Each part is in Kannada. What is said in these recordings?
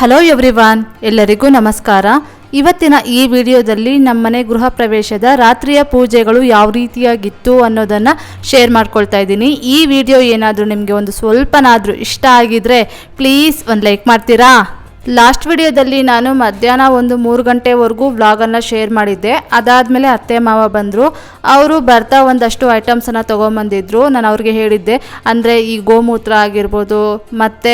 ಹಲೋ ಎವ್ರಿವಾನ್ ಎಲ್ಲರಿಗೂ ನಮಸ್ಕಾರ. ಇವತ್ತಿನ ಈ ವಿಡಿಯೋದಲ್ಲಿ ನಮ್ಮನೆ ಗೃಹ ಪ್ರವೇಶದ ರಾತ್ರಿಯ ಪೂಜೆಗಳು ಯಾವ ರೀತಿಯಾಗಿತ್ತು ಅನ್ನೋದನ್ನು ಶೇರ್ ಮಾಡ್ಕೊಳ್ತಾ ಇದ್ದೀನಿ. ಈ ವಿಡಿಯೋ ಏನಾದರೂ ನಿಮಗೆ ಒಂದು ಸ್ವಲ್ಪನಾದರೂ ಇಷ್ಟ ಆಗಿದ್ರೆ ಪ್ಲೀಸ್ ಒಂದು ಲೈಕ್ ಮಾಡ್ತೀರಾ? ಲಾಸ್ಟ್ ವಿಡಿಯೋದಲ್ಲಿ ನಾನು ಮಧ್ಯಾಹ್ನ ಒಂದು ಮೂರು ಗಂಟೆವರೆಗೂ ವ್ಲಾಗನ್ನು ಶೇರ್ ಮಾಡಿದ್ದೆ. ಅದಾದಮೇಲೆ ಅತ್ತೆ, ಮಾವ ಬಂದರು. ಅವರು ಬರ್ತಾ ಒಂದಷ್ಟು ಐಟಮ್ಸನ್ನು ತೊಗೊಂಬಂದಿದ್ರು. ನಾನು ಅವ್ರಿಗೆ ಹೇಳಿದ್ದೆ, ಅಂದರೆ ಈ ಗೋಮೂತ್ರ ಆಗಿರ್ಬೋದು, ಮತ್ತು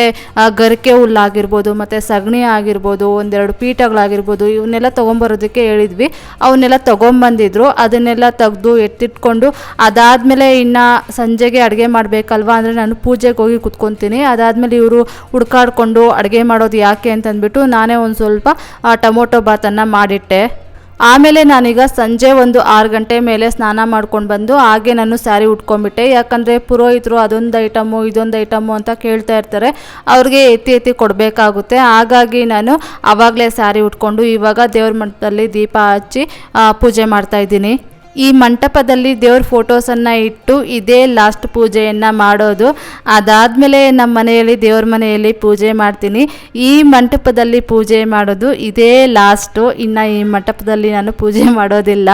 ಗರಿಕೆ ಹುಲ್ಲಾಗಿರ್ಬೋದು ಮತ್ತು ಸಗಣಿ ಆಗಿರ್ಬೋದು, ಒಂದೆರಡು ಪೀಠಗಳಾಗಿರ್ಬೋದು, ಇವನ್ನೆಲ್ಲ ತೊಗೊಂಬರೋದಕ್ಕೆ ಹೇಳಿದ್ವಿ. ಅವನ್ನೆಲ್ಲ ತೊಗೊಂಬಂದಿದ್ರು. ಅದನ್ನೆಲ್ಲ ತೆಗೆದು ಎತ್ತಿಟ್ಕೊಂಡು, ಅದಾದಮೇಲೆ ಇನ್ನು ಸಂಜೆಗೆ ಅಡುಗೆ ಮಾಡಬೇಕಲ್ವಾ, ಅಂದರೆ ನಾನು ಪೂಜೆಗೆ ಹೋಗಿ ಕುತ್ಕೊತೀನಿ. ಅದಾದಮೇಲೆ ಇವರು ಹುಡ್ಕಾಡ್ಕೊಂಡು ಅಡುಗೆ ಮಾಡೋದು ಯಾಕೆ ಅಂತಂದ್ಬಿಟ್ಟು ನಾನೇ ಒಂದು ಸ್ವಲ್ಪ ಟೊಮೊಟೊ ಬಾತನ್ನು ಮಾಡಿಟ್ಟೆ. ಆಮೇಲೆ ನಾನೀಗ ಸಂಜೆ ಒಂದು ಆರು ಗಂಟೆ ಮೇಲೆ ಸ್ನಾನ ಮಾಡ್ಕೊಂಡು ಬಂದು ಹಾಗೆ ನಾನು ಸ್ಯಾರಿ ಉಟ್ಕೊಂಡ್ಬಿಟ್ಟೆ. ಯಾಕಂದರೆ ಪುರೋಹಿತರು ಅದೊಂದು ಐಟಮು, ಇದೊಂದು ಐಟಮು ಅಂತ ಕೇಳ್ತಾ ಇರ್ತಾರೆ. ಅವ್ರಿಗೆ ಎತ್ತಿ ಎತ್ತಿ ಕೊಡಬೇಕಾಗುತ್ತೆ. ಹಾಗಾಗಿ ನಾನು ಆವಾಗಲೇ ಸ್ಯಾರಿ ಉಟ್ಕೊಂಡು ಇವಾಗ ದೇವ್ರ ಮಠದಲ್ಲಿ ದೀಪ ಹಚ್ಚಿ ಪೂಜೆ ಮಾಡ್ತಾ ಇದ್ದೀನಿ. ಈ ಮಂಟಪದಲ್ಲಿ ದೇವ್ರ ಫೋಟೋಸನ್ನು ಇಟ್ಟು ಇದೇ ಲಾಸ್ಟ್ ಪೂಜೆಯನ್ನು ಮಾಡೋದು. ಅದಾದಮೇಲೆ ನಮ್ಮ ಮನೆಯಲ್ಲಿ ದೇವ್ರ ಮನೆಯಲ್ಲಿ ಪೂಜೆ ಮಾಡ್ತೀನಿ. ಈ ಮಂಟಪದಲ್ಲಿ ಪೂಜೆ ಮಾಡೋದು ಇದೇ ಲಾಸ್ಟು ಇನ್ನು ಈ ಮಂಟಪದಲ್ಲಿ ನಾನು ಪೂಜೆ ಮಾಡೋದಿಲ್ಲ.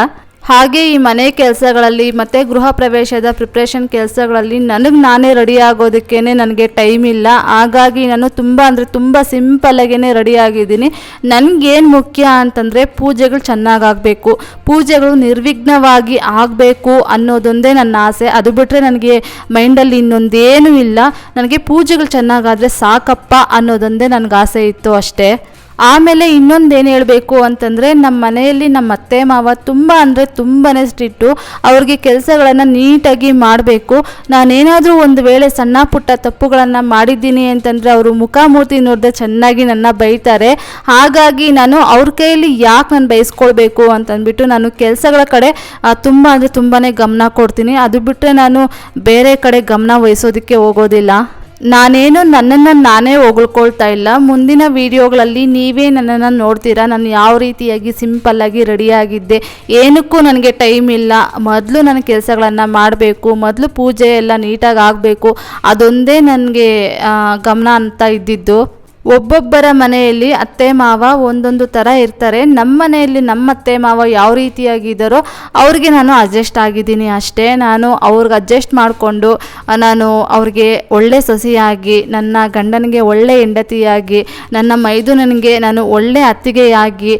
ಹಾಗೆ ಈ ಮನೆ ಕೆಲಸಗಳಲ್ಲಿ ಮತ್ತು ಗೃಹ ಪ್ರವೇಶದ ಪ್ರಿಪ್ರೇಷನ್ ಕೆಲಸಗಳಲ್ಲಿ ನನಗೆ ನಾನೇ ರೆಡಿ ಆಗೋದಕ್ಕೇ ನನಗೆ ಟೈಮ್ ಇಲ್ಲ. ಹಾಗಾಗಿ ನಾನು ತುಂಬ ಅಂದರೆ ತುಂಬ ಸಿಂಪಲ್ಲಾಗೇ ರೆಡಿ ಆಗಿದ್ದೀನಿ. ನನಗೇನು ಮುಖ್ಯ ಅಂತಂದರೆ ಪೂಜೆಗಳು ಚೆನ್ನಾಗಾಗಬೇಕು ಪೂಜೆಗಳು ನಿರ್ವಿಘ್ನವಾಗಿ ಆಗಬೇಕು ಅನ್ನೋದೊಂದೇ ನನ್ನ ಆಸೆ. ಅದು ಬಿಟ್ಟರೆ ನನಗೆ ಮೈಂಡಲ್ಲಿ ಇನ್ನೊಂದೇನೂ ಇಲ್ಲ. ನನಗೆ ಪೂಜೆಗಳು ಚೆನ್ನಾಗಾದರೆ ಸಾಕಪ್ಪ ಅನ್ನೋದೊಂದೇ ನನಗೆ ಆಸೆ ಇತ್ತು ಅಷ್ಟೇ. ಆಮೇಲೆ ಇನ್ನೊಂದೇನು ಹೇಳಬೇಕು ಅಂತಂದರೆ ನಮ್ಮ ಮನೆಯಲ್ಲಿ ನಮ್ಮ ಅತ್ತೆ, ಮಾವ ತುಂಬ ಅಂದರೆ ತುಂಬಾ ಸ್ಟ್ರಿಕ್ಟು. ಅವ್ರಿಗೆ ಕೆಲಸಗಳನ್ನು ನೀಟಾಗಿ ಮಾಡಬೇಕು. ನಾನೇನಾದರೂ ಒಂದು ವೇಳೆ ಸಣ್ಣ ಪುಟ್ಟ ತಪ್ಪುಗಳನ್ನು ಮಾಡಿದ್ದೀನಿ ಅಂತಂದರೆ ಅವರು ಮುಖಾಮೂರ್ತಿ ನೋಡಿದ್ರೆ ಚೆನ್ನಾಗಿ ನನ್ನ ಬೈತಾರೆ. ಹಾಗಾಗಿ ನಾನು ಅವ್ರ ಕೈಯಲ್ಲಿ ಯಾಕೆ ನಾನು ಬಯಸ್ಕೊಳ್ಬೇಕು ಅಂತಂದ್ಬಿಟ್ಟು ನಾನು ಕೆಲಸಗಳ ಕಡೆ ತುಂಬ ಅಂದರೆ ತುಂಬಾ ಗಮನ ಕೊಡ್ತೀನಿ. ಅದು ಬಿಟ್ಟರೆ ನಾನು ಬೇರೆ ಕಡೆ ಗಮನ ವಹಿಸೋದಕ್ಕೆ ಹೋಗೋದಿಲ್ಲ. ನಾನೇನು ನನ್ನನ್ನು ನಾನೇ ಹೊಗಳ್ಕೊಳ್ತಾ ಇಲ್ಲ. ಮುಂದಿನ ವಿಡಿಯೋಗಳಲ್ಲಿ ನೀವೇ ನನ್ನನ್ನು ನೋಡ್ತೀರಾ? ನಾನು ಯಾವ ರೀತಿಯಾಗಿ ಸಿಂಪಲ್ಲಾಗಿ ರೆಡಿಯಾಗಿದ್ದೆ ಏನಕ್ಕೂ ನನಗೆ ಟೈಮ್ ಇಲ್ಲ. ಮೊದಲು ನನ್ನ ಕೆಲಸಗಳನ್ನು ಮಾಡಬೇಕು, ಮೊದಲು ಪೂಜೆ ಎಲ್ಲ ನೀಟಾಗಿ ಆಗಬೇಕು. ಅದೊಂದೇ ನನಗೆ ಗಮನ ಅಂತ ಇದ್ದಿದ್ದು. ಒಬ್ಬೊಬ್ಬರ ಮನೆಯಲ್ಲಿ ಅತ್ತೆ ಮಾವ ಒಂದೊಂದು ಥರ ಇರ್ತಾರೆ. ನಮ್ಮ ಮನೆಯಲ್ಲಿ ನಮ್ಮ ಅತ್ತೆ ಮಾವ ಯಾವ ರೀತಿಯಾಗಿದ್ದಾರೋ ಅವ್ರಿಗೆ ನಾನು ಅಡ್ಜಸ್ಟ್ ಆಗಿದ್ದೀನಿ ಅಷ್ಟೇ. ನಾನು ಅವ್ರಿಗೆ ಅಡ್ಜಸ್ಟ್ ಮಾಡಿಕೊಂಡು ನಾನು ಅವ್ರಿಗೆ ಒಳ್ಳೆ ಸೊಸೆಯಾಗಿ, ನನ್ನ ಗಂಡನಿಗೆ ಒಳ್ಳೆ ಹೆಂಡತಿಯಾಗಿ, ನನ್ನ ಮೈದುನನಿಗೆ ನಾನು ಒಳ್ಳೆ ಅತ್ತಿಗೆಯಾಗಿ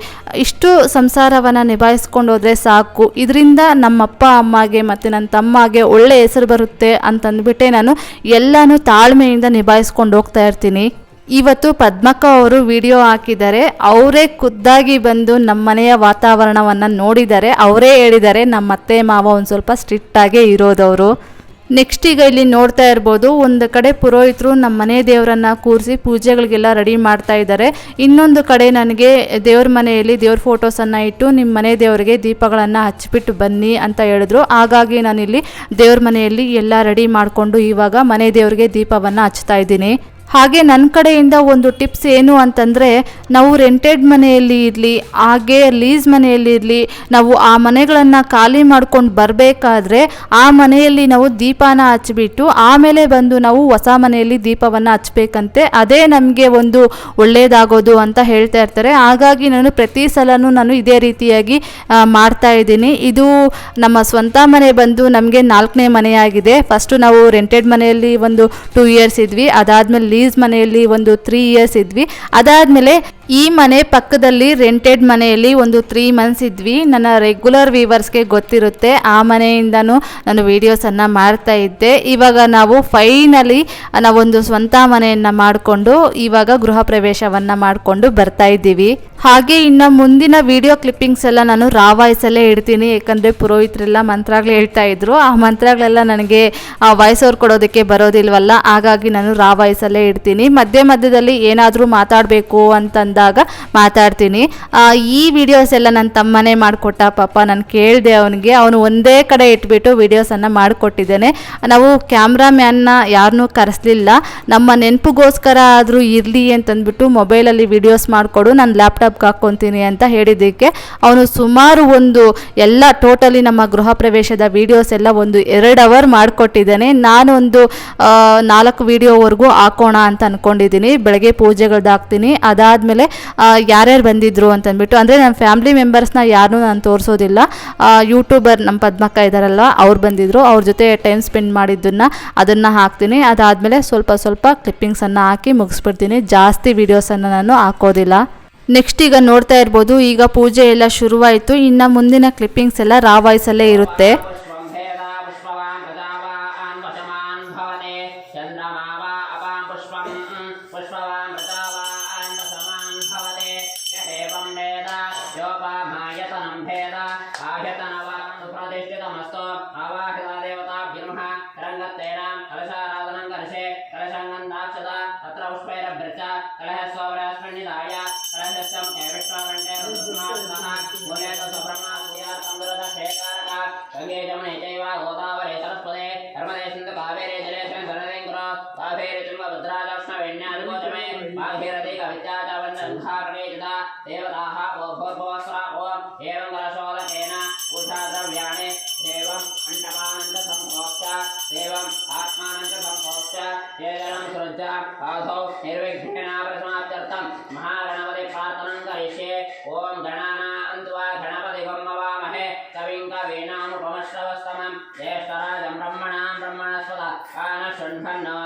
ಇಷ್ಟು ಸಂಸಾರವನ್ನು ನಿಭಾಯಿಸ್ಕೊಂಡು ಹೋದರೆ ಸಾಕು. ಇದರಿಂದ ನಮ್ಮಪ್ಪ ಅಮ್ಮಗೆ ಮತ್ತು ನನ್ನ ತಮ್ಮಗೆ ಒಳ್ಳೆ ಹೆಸರು ಬರುತ್ತೆ ಅಂತಂದ್ಬಿಟ್ಟೆ ನಾನು ಎಲ್ಲನೂ ತಾಳ್ಮೆಯಿಂದ ನಿಭಾಯಿಸ್ಕೊಂಡು ಹೋಗ್ತಾ ಇರ್ತೀನಿ. ಇವತ್ತು ಪದ್ಮಕ್ಕ ಅವರು ವಿಡಿಯೋ ಹಾಕಿದ್ದಾರೆ. ಅವರೇ ಖುದ್ದಾಗಿ ಬಂದು ನಮ್ಮ ಮನೆಯ ವಾತಾವರಣವನ್ನು ನೋಡಿದ್ದಾರೆ. ಅವರೇ ಹೇಳಿದ್ದಾರೆ ನಮ್ಮ ಅತ್ತೆ ಮಾವ ಒಂದು ಸ್ವಲ್ಪ ಸ್ಟ್ರಿಕ್ಟಾಗೇ ಇರೋದವರು. ನೆಕ್ಸ್ಟ್ ಈಗ ಇಲ್ಲಿ ನೋಡ್ತಾ ಇರ್ಬೋದು, ಒಂದು ಕಡೆ ಪುರೋಹಿತರು ನಮ್ಮ ಮನೆ ದೇವರನ್ನ ಕೂರಿಸಿ ಪೂಜೆಗಳಿಗೆಲ್ಲ ರೆಡಿ ಮಾಡ್ತಾ ಇದ್ದಾರೆ. ಇನ್ನೊಂದು ಕಡೆ ನನಗೆ ದೇವ್ರ ಮನೆಯಲ್ಲಿ ದೇವ್ರ ಫೋಟೋಸನ್ನು ಇಟ್ಟು ನಿಮ್ಮ ಮನೆ ದೇವರಿಗೆ ದೀಪಗಳನ್ನು ಹಚ್ಚಿಬಿಟ್ಟು ಬನ್ನಿ ಅಂತ ಹೇಳಿದ್ರು. ಹಾಗಾಗಿ ನಾನಿಲ್ಲಿ ದೇವ್ರ ಮನೆಯಲ್ಲಿ ಎಲ್ಲ ರೆಡಿ ಮಾಡಿಕೊಂಡು ಇವಾಗ ಮನೆ ದೇವರಿಗೆ ದೀಪವನ್ನು ಹಚ್ತಾ ಇದ್ದೀನಿ. ಹಾಗೆ ನನ್ನ ಕಡೆಯಿಂದ ಒಂದು ಟಿಪ್ಸ್ ಏನು ಅಂತಂದರೆ, ನಾವು ರೆಂಟೆಡ್ ಮನೆಯಲ್ಲಿ ಇರಲಿ, ಹಾಗೆ ಲೀಸ್ ಮನೆಯಲ್ಲಿ ಇರಲಿ, ನಾವು ಆ ಮನೆಗಳನ್ನು ಖಾಲಿ ಮಾಡ್ಕೊಂಡು ಬರಬೇಕಾದ್ರೆ ಆ ಮನೆಯಲ್ಲಿ ನಾವು ದೀಪಾನ ಹಚ್ಚಿಬಿಟ್ಟು ಆಮೇಲೆ ಬಂದು ನಾವು ಹೊಸ ಮನೆಯಲ್ಲಿ ದೀಪವನ್ನು ಹಚ್ಬೇಕಂತೆ. ಅದೇ ನಮಗೆ ಒಂದು ಒಳ್ಳೆಯದಾಗೋದು ಅಂತ ಹೇಳ್ತಾ ಇರ್ತಾರೆ. ಹಾಗಾಗಿ ನಾನು ಪ್ರತಿ ಸಲನೂ ನಾನು ಇದೇ ರೀತಿಯಾಗಿ ಮಾಡ್ತಾ ಇದ್ದೀನಿ. ಇದು ನಮ್ಮ ಸ್ವಂತ ಮನೆ ಬಂದು ನಮಗೆ ನಾಲ್ಕನೇ ಮನೆಯಾಗಿದೆ. ಫಸ್ಟು ನಾವು ರೆಂಟೆಡ್ ಮನೆಯಲ್ಲಿ ಒಂದು ಟೂ ಇಯರ್ಸ್ ಇದ್ವಿ. ಅದಾದಮೇಲೆ ಲೀಸ್ ಮನೆಯಲ್ಲಿ ಒಂದು ತ್ರೀ ಇಯರ್ಸ್ ಇದ್ವಿ. ಅದಾದಮೇಲೆ ಈ ಮನೆ ಪಕ್ಕದಲ್ಲಿ ರೆಂಟೆಡ್ ಮನೆಯಲ್ಲಿ ಒಂದು ತ್ರೀ ಮಂತ್ಸ್ ಇದ್ವಿ. ನನ್ನ ರೆಗ್ಯುಲರ್ ವೀವರ್ಸ್ಗೆ ಗೊತ್ತಿರುತ್ತೆ. ಆ ಮನೆಯಿಂದನೂ ನಾನು ವೀಡಿಯೋಸನ್ನು ಮಾಡ್ತಾ ಇದ್ದೆ. ಇವಾಗ ನಾವು ಫೈನಲಿ ನಾವೊಂದು ಸ್ವಂತ ಮನೆಯನ್ನು ಮಾಡಿಕೊಂಡು, ಇವಾಗ ಗೃಹ ಪ್ರವೇಶವನ್ನು ಮಾಡಿಕೊಂಡು ಬರ್ತಾ ಇದ್ದೀವಿ. ಹಾಗೆ ಇನ್ನು ಮುಂದಿನ ವಿಡಿಯೋ ಕ್ಲಿಪ್ಪಿಂಗ್ಸ್ ಎಲ್ಲ ನಾನು ರಾ ವಾಯ್ಸಲ್ಲೇ ಇಡ್ತೀನಿ. ಯಾಕಂದರೆ ಪುರೋಹಿತರೆಲ್ಲ ಮಂತ್ರಗಳು ಹೇಳ್ತಾ ಇದ್ರು. ಆ ಮಂತ್ರಗಳೆಲ್ಲ ನನಗೆ ವಾಯ್ಸ್ ಅವ್ರು ಕೊಡೋದಕ್ಕೆ ಬರೋದಿಲ್ವಲ್ಲ, ಹಾಗಾಗಿ ನಾನು ರಾ ವಾಯ್ಸಲ್ಲೇ ಇಡ್ತೀನಿ. ಮಧ್ಯ ಮಧ್ಯದಲ್ಲಿ ಏನಾದರೂ ಮಾತಾಡಬೇಕು ಅಂತಂದಾಗ ಮಾಡಿದಾಗ ಮಾತಾಡ್ತೀನಿ. ಈ ವಿಡಿಯೋಸ್ ಎಲ್ಲ ನನ್ನ ತಮ್ಮನೇ ಮಾಡಿಕೊಟ್ಟ. ಪಾಪ ನಾನು ಕೇಳಿದೆ ಅವನಿಗೆ. ಅವನು ಒಂದೇ ಕಡೆ ಇಟ್ಬಿಟ್ಟು ವಿಡಿಯೋಸನ್ನು ಮಾಡಿಕೊಟ್ಟಿದ್ದೇನೆ. ನಾವು ಕ್ಯಾಮ್ರಾಮ್ಯಾನ್ನ ಯಾರನ್ನೂ ಕರೆಸಲಿಲ್ಲ. ನಮ್ಮ ನೆನಪಿಗೋಸ್ಕರ ಆದರೂ ಇರಲಿ ಅಂತಂದ್ಬಿಟ್ಟು ಮೊಬೈಲಲ್ಲಿ ವಿಡಿಯೋಸ್ ಮಾಡಿಕೊಡು ನಾನು ಲ್ಯಾಪ್ಟಾಪ್ಗೆ ಹಾಕ್ಕೊತೀನಿ ಅಂತ ಹೇಳಿದ್ದಕ್ಕೆ ಅವನು ಸುಮಾರು ಒಂದು ಎಲ್ಲ ಟೋಟಲಿ ನಮ್ಮ ಗೃಹ ಪ್ರವೇಶದ ವಿಡಿಯೋಸ್ ಎಲ್ಲ ಒಂದು ಎರಡು ಅವರ್ ಮಾಡಿಕೊಟ್ಟಿದ್ದೇನೆ. ನಾನು ಒಂದು ಆ, ನಾಲ್ಕು ವಿಡಿಯೋವರೆಗೂ ಹಾಕೋಣ ಅಂತ ಅಂದ್ಕೊಂಡಿದ್ದೀನಿ ಬೆಳಗ್ಗೆ ಪೂಜೆಗಳ್ದು ಹಾಕ್ತೀನಿ ಅದಾದಮೇಲೆ ಯಾರ್ಯಾರು ಬಂದಿದ್ರು ಅಂತಂದ್ಬಿಟ್ಟು, ಅಂದರೆ ನನ್ನ ಫ್ಯಾಮಿಲಿ ಮೆಂಬರ್ಸ್ನ ಯಾರನ್ನೂ ನಾನು ತೋರಿಸೋದಿಲ್ಲ. ಯೂಟ್ಯೂಬರ್ ನಮ್ಮ ಪದ್ಮಕ್ಕ ಇದ್ದಾರಲ್ಲ ಅವ್ರು ಬಂದಿದ್ರು, ಅವ್ರ ಜೊತೆ ಟೈಮ್ ಸ್ಪೆಂಡ್ ಮಾಡಿದ್ದನ್ನು ಅದನ್ನು ಹಾಕ್ತೀನಿ. ಅದಾದಮೇಲೆ ಸ್ವಲ್ಪ ಸ್ವಲ್ಪ ಕ್ಲಿಪ್ಪಿಂಗ್ಸನ್ನು ಹಾಕಿ ಮುಗಿಸ್ಬಿಡ್ತೀನಿ. ಜಾಸ್ತಿ ವೀಡಿಯೋಸನ್ನು ನಾನು ಹಾಕೋದಿಲ್ಲ. ನೆಕ್ಸ್ಟ್ ಈಗ ನೋಡ್ತಾ ಇರ್ಬೋದು, ಈಗ ಪೂಜೆ ಎಲ್ಲ ಶುರುವಾಯಿತು. ಇನ್ನು ಮುಂದಿನ ಕ್ಲಿಪ್ಪಿಂಗ್ಸ್ ಎಲ್ಲ ರಾ ವಾಯ್ಸಲ್ಲೇ ಇರುತ್ತೆ. रङ्गत्तेन कलशाराधनं कर्षे कलशङ्गन्धाक्षता तत्र पुष्पैरभ्रच कलहस्वरस्मन्निधाय कलशस्यं एविष्टाकण्ठे ఓం గణానాంత్వా గణపతి బ్రహ్మవామహే కవింకవీనాముపమశ్రవస్తమం జ్యేష్ఠరాజం బ్రహ్మణాం బ్రహ్మణస్వత కాన శృణ్వన్నో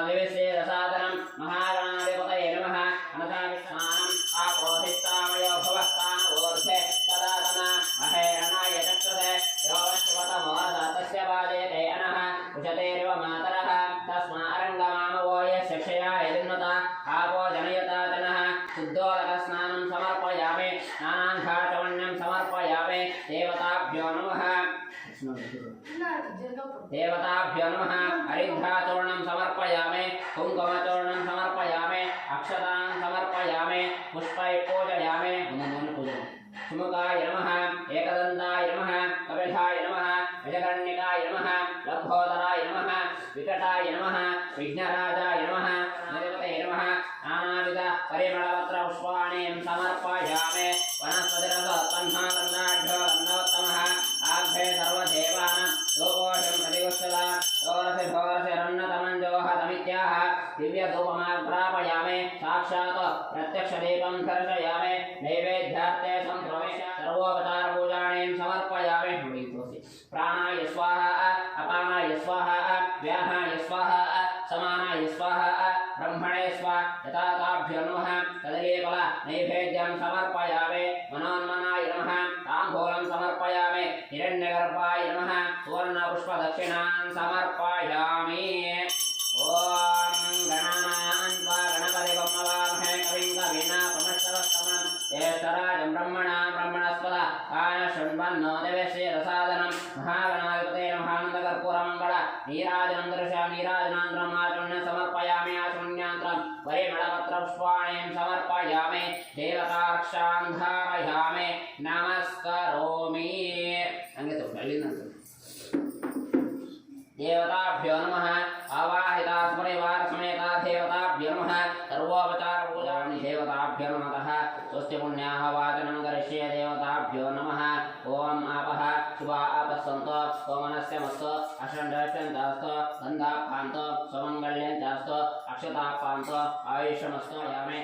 हरिद्राचूर्णं समर्पयामि कुङ्कुमचूर्णं समर्पयामि, अक्षतां समर्पयामि पुष्पै पूजयामि। सुमुखाय नमः, एकदन्ताय नमः कपिलाय नमः विजकर्णिकाय नमः लम्भोदराय नमः, विकटाय नमः, विघ्नराजाय नमः नमः नानाविध परिमलपत्र प्रत्यक्षदीपं दर्शयामि नैवेद्यार्थे सम्प्रवेश सर्वोपचारपूजाणीं समर्पयामि प्राणाय स्वाहा, अपानाय स्वाहा, व्याहाय स्वाहा, समानाय स्वाहा, ब्रह्मणे स्वा यथा ताभ्यो नमः नैवेद्यं समर्पयामि, मनोन्मनाय नमः। ताम्बूलं समर्पयामि, हिरण्यगर्भाय नमः। सुवर्णपुष्पदक्षिणान् समर्पयामि। ब्रह्मणा, ब्रह्मणस्पद। आन शृण्वन्नो देवश्री रसादनं। महागणाधिपते नीराजनं दर्शयां नीराजनान्तरम् आचुण्यं समर्पयामि आचुण्यान्तरं परिमलपत्रपुष्पाणिं समर्पयामि देवताक्षां धारयामि। नमस्करोमि। देवताभ्यो नमः आवाहिता स्मरिवारसमेता देवताभ्यो नमः सर्वोपचारपूजानि देवताभ्यो नमः। स्वस्ति पुण्याः वाचनं करिष्ये देवताभ्यो नमः। ॐ आपः। शुभा आपः सन्तो सोमनस्य मस्तो अषण्डश्यन्तास्तो गन्धापान्तो। स्वमङ्गल्यन्तास्तो अक्षतापान्तो। आयुष्यमस्तो। यामे।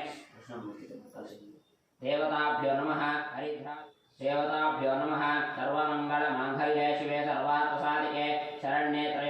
देवताभ्यो नमः। हरिद्रा। देवताभ्यो नमः। सर्वमङ्गलमाङ्गल्ये शिवे सर्वार्थसाधिके शरण्ये त्र्यम्बके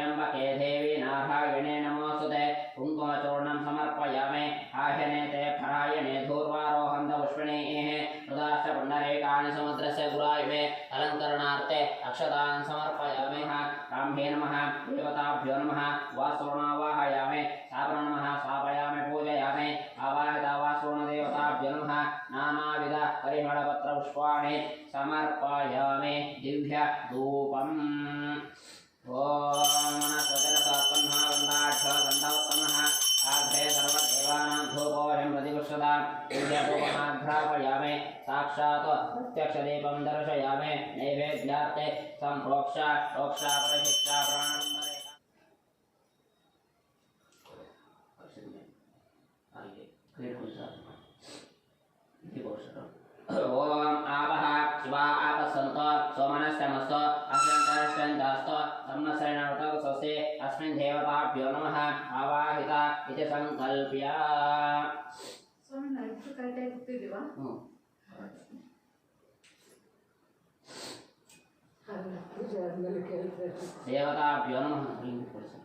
अक्षतान् समर्पयामि ब्राह्मे नमः, देवताभ्यो नमः वासुर्णावाहयामि स्थापन नमः, स्थापयामि, पूजयामि, आवाहिता वासुर्णदेवताभ्यो नमः नानाविध परिमळपत्रपुष्पाणि समर्पयामि, दिव्यधूपम्। ॐ भगवान्ध्रापयामे साक्षात् प्रत्यक्षदीपं दर्शयामे, नैवेद्यार्थे सम्प्रोक्ष प्रोक्षापरिशिक्षा प्राणं ओम आपः शिवा आपसन्त सोमनस्यमस्त अश्यन्तश्चन्द्रस्त सम्नसरेणवटवससे अस्मिन् देवताभ्यो नमः, आवाहिता इति सङ्कल्प्या। ಸ್ವಾಮಿ ಇಷ್ಟು ಕರೆಕ್ಟಾಗಿ ಕೂತಿದ್ದೀವಾ ಹ್ಮ್. ಅಲ್ಲ ಪೂಜೆ ಆದ್ಮೇಲೆ ಕೇಳ್ತಾರೆ ದೇವತಾಭ್ಯೋ ನಮಃ ಹಿಂಗೆ ಕೊಡಿಸಿ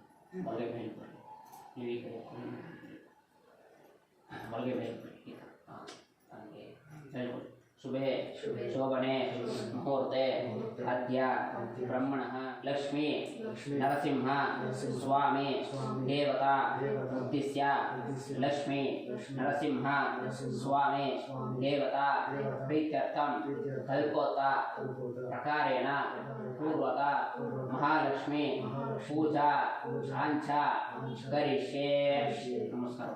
ಹೊರಗೆ ಮೇಲೆ ಕೊಡಿ ನೀವು ಈ ಕಡೆ ಮೇಲೆ ಕೊಡಿ. ಹಂಗೆ शुभे शोभने मुहूर्ते अद्य ब्रह्मण लक्ष्मी नरसिंह स्वामी देवता उद्देश्य लक्ष्मी नरसिंह स्वामी देवता प्रीत्यर्थम कल्पोत प्रकारेण पूर्वक महालक्ष्मी पूजा आंछा करिष्ये। नमस्कार।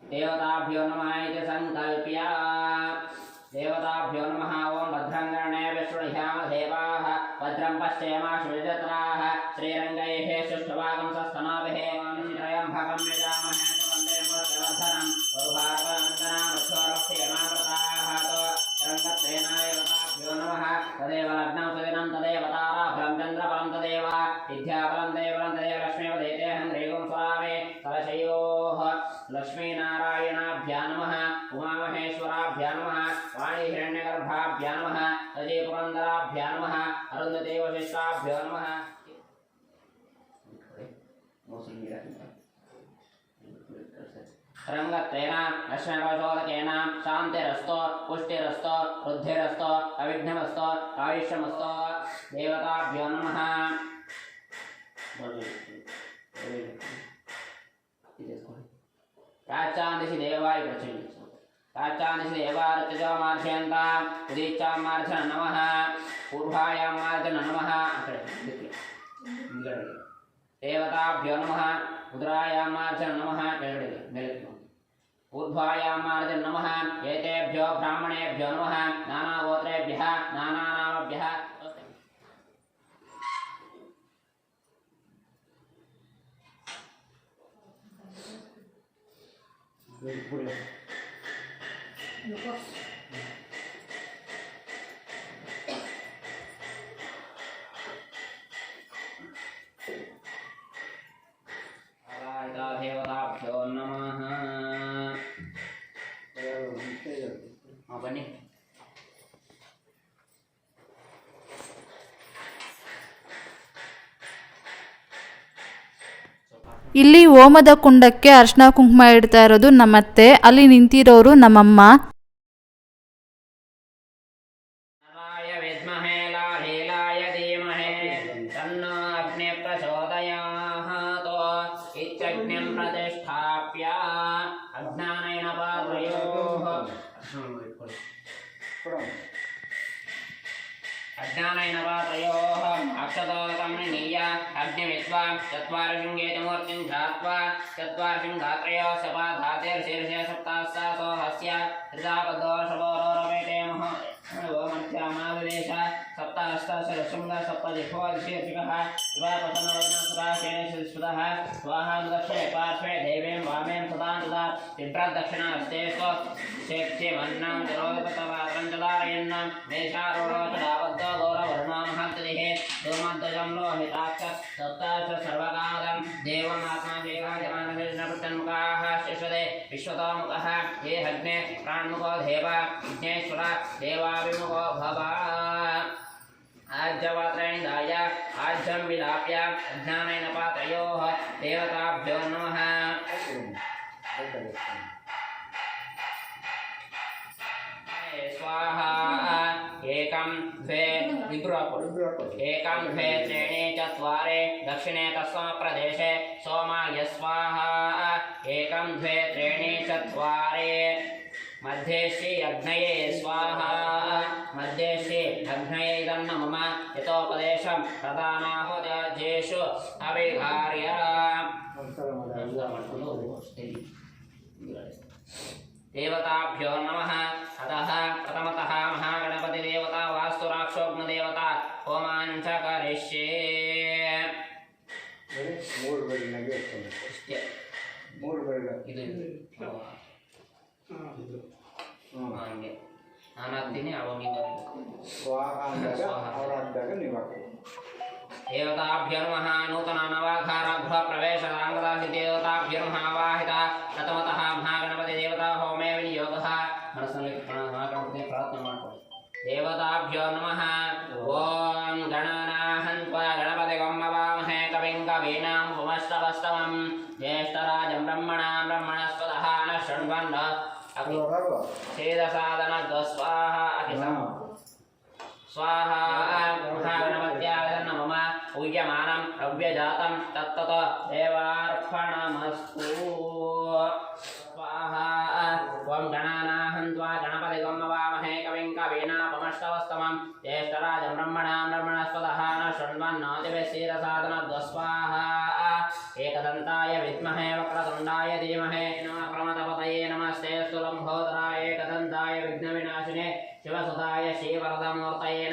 देवताभ्यो नमाय संकल्प्या देवताभ्यो नम ओं भद्रंगणे विष्णुह्याम देवा भद्रम पश्चेम श्रीरङ्गैः सुष्ठुवागंसस्तनाभिः त्रयम्भकं यजामहे सुवन्दे पुष्यवर्धनं सौभार्गवन्दनामध्वरस्येमावृताः रङ्गत्रेणायवताभ्यो नमः, तदेव लग्नं सुदिनं तदेव ताराभ्यं चन्द्रफलं तदेव, विद्याफलं स्वामे लक्ष्मीनारायणाभ्या वशिष्ठाभ्या नम रजे पुरंदराभ्या नम अरुंधते शान्तिरस्तो पुष्टिरस्तो वृद्धिरस्तो अविघ्नमस्तो आयुष्यमस्तो देवताभ्यो नमः प्राचान्दिशि साक्षादेवार्चजोमार्षयन्ता उदीच्चामार्चन नमः पूर्वायामार्चन नमः देवताभ्यो नमः उदरायामार्चन नमः ऊर्ध्वायामार्जन नमः एतेभ्यो ब्राह्मणेभ्यो नमः नानागोत्रेभ्यः नानानामभ्यः। Good, good. ಇಲ್ಲಿ ಓಮದ ಕುಂಡಕ್ಕೆ ಅರ್ಶನ ಕುಂಕುಮ ಇಡ್ತಾ ಇರೋದು ನಮ್ಮತ್ತೆ. ಅಲ್ಲಿ ನಿಂತಿರೋರು ನಮ್ಮಮ್ಮ. शपाघातेर्शीर्षे सप्तास्या सोहस्य हृदापदोषवोरोरमेते मह वो मध्यामाविदेश अष्टाशरसुम्ना सप्तजिह्वादिशेषिकः द्वापतनवनसुराशेषुस्मृतः स्वाहानुदक्षिणे पार्श्वे देवीं वामें सदां तदा तिभ्रदक्षिणास्ते स्वक्षेप्यमन्नां जलोपतवात्रं जलारयन्नां मेषारूढोचडाबद्धो गौरवर्णामहात्रिः सोमध्वजं लोहिताक्ष सप्ताश सर्वकालं देवमात्मा जैवाजमानभिन्नपुत्तन्मुखाः शिशुदे विश्वतोमुखः ये हग्ने प्राण्मुखो देव विघ्नेश्वर देवाभिमुखो भवा आज्यपात्रेण दाय विलाप्य अज्ञानेन पात्रयोः देवताभ्यो नमः। स्वाहा, एकं द्वे एकं द्वे त्रीणि चत्वारि दक्षिणे तस्मात् प्रदेशे सोमाय स्वाहा। एकं द्वे त्रीणि चत्वारि मध्ये श्री अग्नये स्वाहा मध्ये श्री अग्नये इदं न मम यतोपदेशं प्रधानाहुतेषु अविहार्य देवताभ्यो नमः अतः प्रथमतः महागणपतिदेवता वास्तुराक्षोग्नदेवता होमान् च करिष्ये ಮೂರು ಬೆರಳಿನಾಗೆ ಇಟ್ಕೊಬೇಕು ಇಷ್ಟೇ. ಮೂರು ಬೆರಳು ಇದು ಇದು. ಹ್ಞೂ ಹಾಗೆ ನಾನು ಆಗ್ತೀನಿ ಅವಾಗ ನೀವು ಸ್ವಾಹ ಅಂದಾಗ ಅವರ ಅಂದಾಗ ನೀವು ಹಾಕಬೇಕು ದೇವತಾಭ್ಯರ್ಮಃ ನೂತನ ನವಾಘಾರ ಗೃಹ ಪ್ರವೇಶ ಸಾಂಗದಾಸಿ ದೇವತಾಭ್ಯರ್ಮಃ ಆವಾಹಿತ ಪ್ರಥಮತಃ ಮಹಾಗಣಪತಿ ದೇವತಾ ಹೋಮೇ ವಿನಿಯೋಗಃ ಮನಸ್ಸನ್ನು ಮಹಾಗಣಪತಿ ಪ್ರಾರ್ಥನೆ ಮಾಡಿಕೊಳ್ಳಿ ದೇವತಾಭ್ಯೋ ನಮಃ ಓಂ ಗಣನಾಹನ್ವ ಗಣಪತಿ ಗೊಮ್ಮವಾಮಹೇ ಕವಿಂ ಕವೀನಾಂ ಉಮಷ್ಟವಸ್ತವಂ ಜ್ಯೇಷ್ಠರಾಜಂ ಬ್ರಹ್ಮಣಾಂ ಬ್ರಹ್ಮಣಸ್ವತಃ ನ ಶೃಣ್ವನ್ನ అపి ఛేద సాధన స్వాహ అపి స్వాహ గృహాగణమత్యాగన్న మమ పూజ్యమానం రవ్యజాతం తత్తత దేవార్పణమస్తు స్వాహ ఓం గణానాహం త్వా గణపతి గొమ్మవామహే కవిం కవీనాపమష్టవస్తమం జ్యేష్ఠరాజం బ్రహ్మణాం బ్రహ్మణస్పదः न शृण्वन्नोतिभिः सीरसाधनद्वस्वाहा एकदन्ताय विद्महे वक्रतुण्डाय धीमहे नमः शिवसुताय श्रीवरदमूर्तये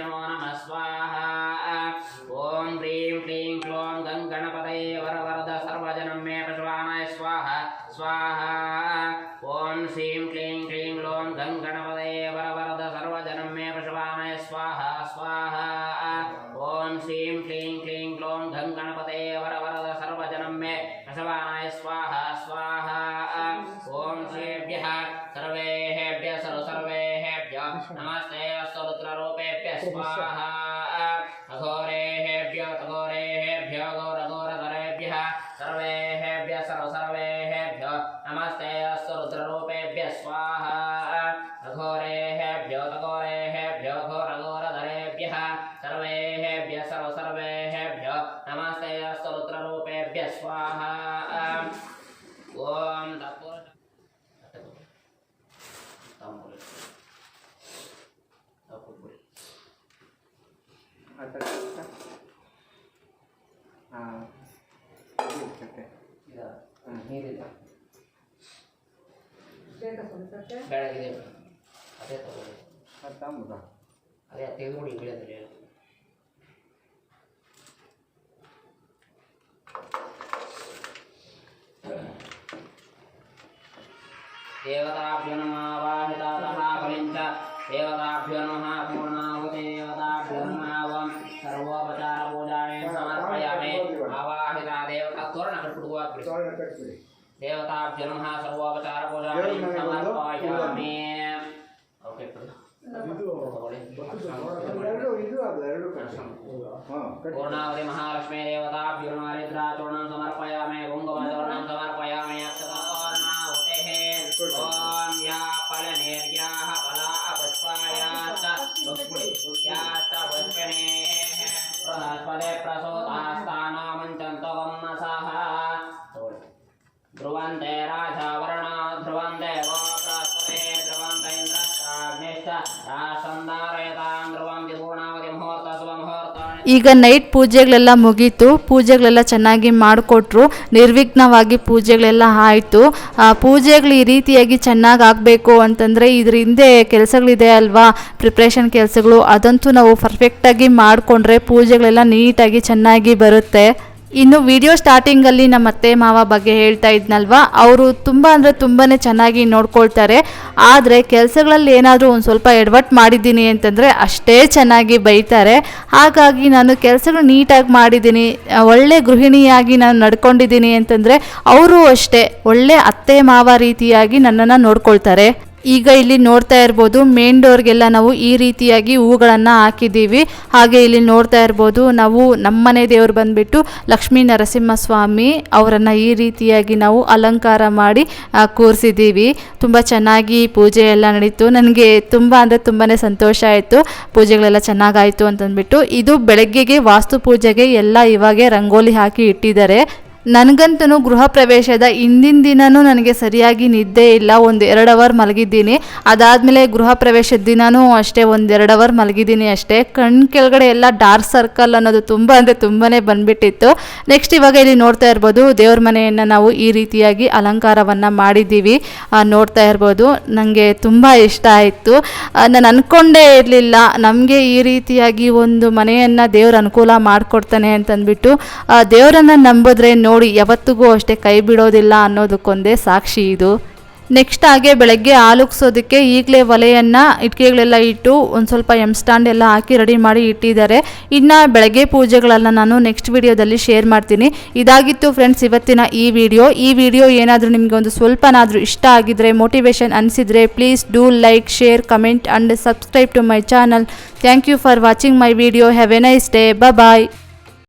kategori ಬೇಕಾ ಸ್ವಲ್ಪಕ್ಕೆ? ಬೆಳಗಿದೆ ಅದೇ ತಗೊಳ್ಳಿ ಅದು ತಾಂಬುದ ಅದೇ ತೆಗೆದುಬಿಡಿ ಗಿಡದಲ್ಲಿ देवताभ्यो नमः वाहितातः फलिञ्च देवताभ्यो नमः पूर्णाहुति देवताभ्यो नमः सर्वोपचारपूजाणे समर्पयामि ಓಕೆ ಎರಡು ಇದು ಅದು ಎರಡು ಕಟ್ಟಿ ಹಾಂ ಕಟ್ಟಿ पूर्णावति महालक्ष्मी देवताभ्यो नमः हरिद्राचूर्णं समर्पयामि कुङ्कुमचूर्णं समर्पयामि अक्षतापूर्णाहुतेः ध्रुवन्ते राजावरणा ध्रुवन्ते वो बृहस्पते ध्रुवन्त इन्द्रश्चाग्निश्च राशन्दारयतां ध्रुवन्ति पूर्णावति मुहूर्त शुभमुहूर्तानि ಈಗ ನೈಟ್ ಪೂಜೆಗಳೆಲ್ಲ ಮುಗೀತು ಪೂಜೆಗಳೆಲ್ಲ ಚೆನ್ನಾಗಿ ಮಾಡಿಕೊಟ್ರು ನಿರ್ವಿಘ್ನವಾಗಿ ಪೂಜೆಗಳೆಲ್ಲ ಆಯಿತು ಪೂಜೆಗಳು ಈ ರೀತಿಯಾಗಿ ಚೆನ್ನಾಗಿ ಆಗಬೇಕು ಅಂತಂದರೆ ಇದ್ರ ಹಿಂದೆ ಕೆಲಸಗಳಿದೆ ಅಲ್ವಾ ಪ್ರಿಪ್ರೇಷನ್ ಕೆಲಸಗಳು ಅದಂತೂ ನಾವು ಪರ್ಫೆಕ್ಟಾಗಿ ಮಾಡಿಕೊಂಡ್ರೆ ಪೂಜೆಗಳೆಲ್ಲ ನೀಟಾಗಿ ಚೆನ್ನಾಗಿ ಬರುತ್ತೆ ಇನ್ನು ವಿಡಿಯೋ ಸ್ಟಾರ್ಟಿಂಗಲ್ಲಿ ನಮ್ಮ ಅತ್ತೆ ಮಾವ ಬಗ್ಗೆ ಹೇಳ್ತಾ ಇದ್ನಲ್ವಾ? ಅವರು ತುಂಬ ಅಂದರೆ ತುಂಬಾ ಚೆನ್ನಾಗಿ ನೋಡ್ಕೊಳ್ತಾರೆ. ಆದರೆ ಕೆಲಸಗಳಲ್ಲಿ ಏನಾದರೂ ಒಂದು ಸ್ವಲ್ಪ ಎಡವಟ್ ಮಾಡಿದ್ದೀನಿ ಅಂತಂದರೆ ಅಷ್ಟೇ ಚೆನ್ನಾಗಿ ಬೈತಾರೆ. ಹಾಗಾಗಿ ನಾನು ಕೆಲಸಗಳು ನೀಟಾಗಿ ಮಾಡಿದ್ದೀನಿ. ಒಳ್ಳೆ ಗೃಹಿಣಿಯಾಗಿ ನಾನು ನಡ್ಕೊಂಡಿದ್ದೀನಿ ಅಂತಂದರೆ ಅವರು ಅಷ್ಟೇ ಒಳ್ಳೆ ಅತ್ತೆ ಮಾವ ರೀತಿಯಾಗಿ ನನ್ನನ್ನು ನೋಡ್ಕೊಳ್ತಾರೆ. ಈಗ ಇಲ್ಲಿ ನೋಡ್ತಾ ಇರ್ಬೋದು ಮೇನ್ ಡೋರ್ಗೆಲ್ಲ ನಾವು ಈ ರೀತಿಯಾಗಿ ಹೂಗಳನ್ನು ಹಾಕಿದ್ದೀವಿ. ಹಾಗೆ ಇಲ್ಲಿ ನೋಡ್ತಾ ಇರ್ಬೋದು ನಾವು ನಮ್ಮನೆ ದೇವರು ಬಂದುಬಿಟ್ಟು ಲಕ್ಷ್ಮೀ ನರಸಿಂಹಸ್ವಾಮಿ ಅವರನ್ನು ಈ ರೀತಿಯಾಗಿ ನಾವು ಅಲಂಕಾರ ಮಾಡಿ ಕೂರಿಸಿದ್ದೀವಿ. ತುಂಬ ಚೆನ್ನಾಗಿ ಪೂಜೆ ಎಲ್ಲ ನಡೀತು. ನನಗೆ ತುಂಬ ಅಂದರೆ ತುಂಬಾ ಸಂತೋಷ ಆಯಿತು. ಪೂಜೆಗಳೆಲ್ಲ ಚೆನ್ನಾಗಾಯಿತು ಅಂತಂದ್ಬಿಟ್ಟು. ಇದು ಬೆಳಗ್ಗೆಗೆ ವಾಸ್ತು ಪೂಜೆಗೆ ಎಲ್ಲ ಇವಾಗೆ ರಂಗೋಲಿ ಹಾಕಿ ಇಟ್ಟಿದ್ದಾರೆ. ನನಗಂತೂ ಗೃಹ ಪ್ರವೇಶದ ಹಿಂದಿನ ದಿನವೂ ನನಗೆ ಸರಿಯಾಗಿ ನಿದ್ದೆ ಇಲ್ಲ. ಒಂದು ಎರಡು ಅವರ್ ಮಲಗಿದ್ದೀನಿ. ಅದಾದಮೇಲೆ ಗೃಹ ಪ್ರವೇಶದ ದಿನವೂ ಅಷ್ಟೇ, ಒಂದು ಎರಡು ಅವರ್ ಮಲಗಿದ್ದೀನಿ ಅಷ್ಟೇ. ಕಣ್ಣು ಕೆಳಗಡೆ ಎಲ್ಲ ಡಾರ್ಕ್ ಸರ್ಕಲ್ ಅನ್ನೋದು ತುಂಬ ಅಂದರೆ ತುಂಬಾ ಬಂದ್ಬಿಟ್ಟಿತ್ತು. ನೆಕ್ಸ್ಟ್ ಇವಾಗ ಇಲ್ಲಿ ನೋಡ್ತಾ ಇರ್ಬೋದು, ದೇವ್ರ ಮನೆಯನ್ನು ನಾವು ಈ ರೀತಿಯಾಗಿ ಅಲಂಕಾರವನ್ನು ಮಾಡಿದ್ದೀವಿ. ನೋಡ್ತಾ ಇರ್ಬೋದು. ನನಗೆ ತುಂಬ ಇಷ್ಟ ಆಯಿತು. ನಾನು ಅಂದ್ಕೊಂಡೇ ಇರಲಿಲ್ಲ. ನಮಗೆ ಈ ರೀತಿಯಾಗಿ ಒಂದು ಮನೆಯನ್ನು ದೇವ್ರ ಅನುಕೂಲ ಮಾಡಿಕೊಡ್ತಾನೆ ಅಂತಂದ್ಬಿಟ್ಟು ದೇವರನ್ನು ನಂಬಿದ್ರೆ ನೋಡಿ ಯಾವತ್ತಿಗೂ ಅಷ್ಟೇ ಕೈ ಬಿಡೋದಿಲ್ಲ ಅನ್ನೋದಕ್ಕೊಂದೇ ಸಾಕ್ಷಿ ಇದು. ನೆಕ್ಸ್ಟ್ ಹಾಗೆ ಬೆಳಗ್ಗೆ ಆಲುಕ್ಸೋದಕ್ಕೆ ಈಗಲೇ ಒಲೆಯನ್ನು, ಇಟ್ಕೆಗಳೆಲ್ಲ ಇಟ್ಟು ಒಂದು ಸ್ವಲ್ಪ ಎಂ ಸ್ಟ್ಯಾಂಡ್ ಎಲ್ಲ ಹಾಕಿ ರೆಡಿ ಮಾಡಿ ಇಟ್ಟಿದ್ದಾರೆ. ಇನ್ನು ಬೆಳಗ್ಗೆ ಪೂಜೆಗಳನ್ನು ನಾನು ನೆಕ್ಸ್ಟ್ ವಿಡಿಯೋದಲ್ಲಿ ಶೇರ್ ಮಾಡ್ತೀನಿ. ಇದಾಗಿತ್ತು ಫ್ರೆಂಡ್ಸ್ ಇವತ್ತಿನ ಈ ವಿಡಿಯೋ ಈ ವಿಡಿಯೋ ಏನಾದರೂ ನಿಮಗೆ ಒಂದು ಸ್ವಲ್ಪನಾದರೂ ಇಷ್ಟ ಆಗಿದ್ರೆ motivation ಅನಿಸಿದರೆ please do like share comment and subscribe to my channel thank you for watching my video have a nice day bye